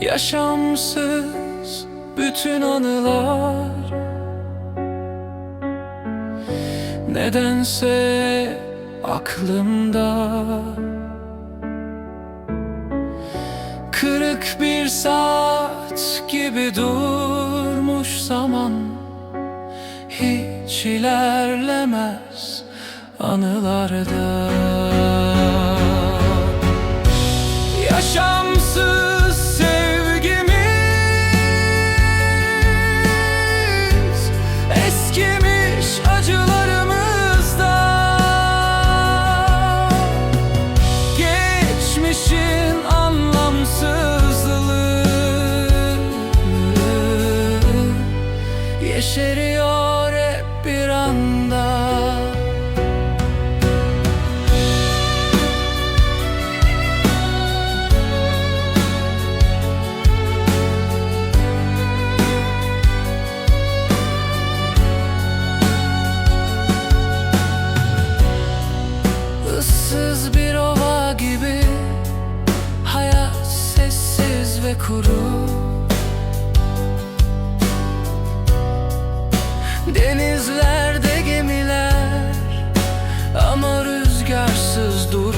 Yaşamsız bütün anılar. Nedense aklımda Kırık bir saat gibi durmuş zaman Hiç ilerlemez anılarda. Yaşamsız yeşeriyor hep bir anda. Issız bir ova gibi Hayat sessiz ve kuru. denizlerde gemiler Ama rüzgarsız dur.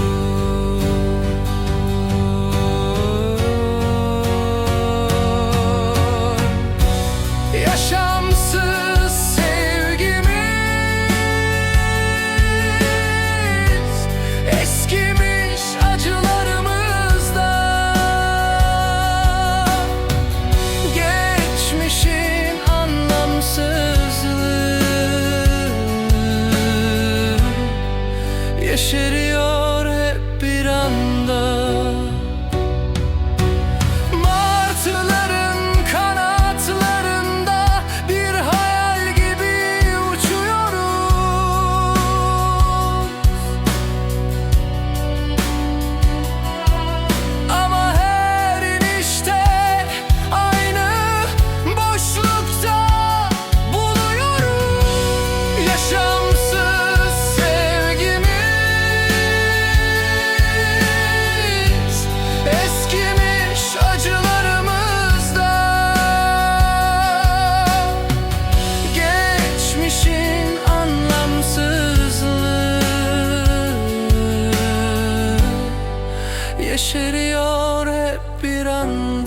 one